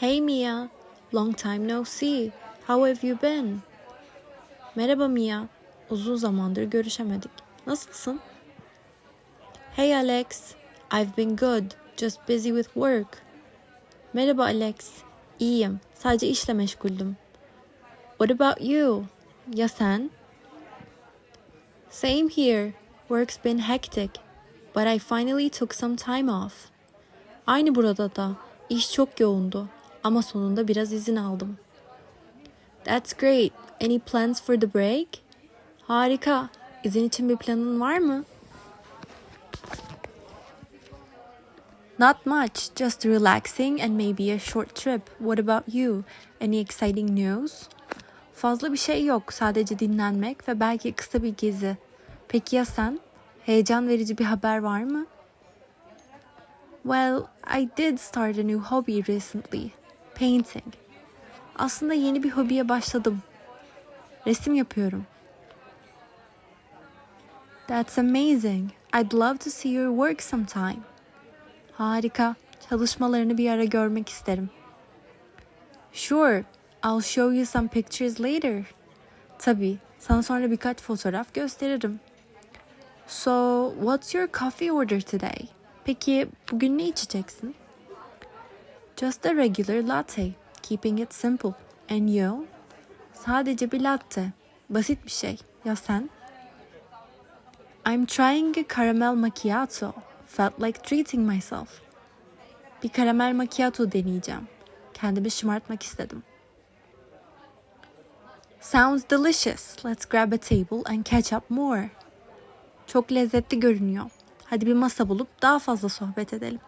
Hey Mia, long time no see. How have you been? Merhaba Mia, uzun zamandır görüşemedik. Nasılsın? Hey Alex, I've been good, just busy with work. Merhaba Alex, iyiyim, sadece işle meşguldüm. What about you? Ya sen? Same here, work's been hectic, but I finally took some time off. Aynı burada da, iş çok yoğundu ama sonunda biraz izin aldım. That's great. Any plans for the break? Harika. İzin için bir planın var mı? Not much, just relaxing and maybe a short trip. What about you? Any exciting news? Fazla bir şey yok, sadece dinlenmek ve belki kısa bir gezi. Peki ya sen? Heyecan verici bir haber var mı? Well, I did start a new hobby recently. Painting. Aslında yeni bir hobiye başladım. Resim yapıyorum. That's amazing. I'd love to see your work sometime. Harika. Çalışmalarını bir ara görmek isterim. Sure. I'll show you some pictures later. Tabii. Sana sonra birkaç fotoğraf gösteririm. So, what's your coffee order today? Peki bugün ne içeceksin? Just a regular latte, keeping it simple. And you? Sadece bir latte. Basit bir şey. Ya sen? I'm trying a caramel macchiato. Felt like treating myself. Bir karamel macchiato deneyeceğim. Kendimi şımartmak istedim. Sounds delicious. Let's grab a table and catch up more. Çok lezzetli görünüyor. Hadi bir masa bulup daha fazla sohbet edelim.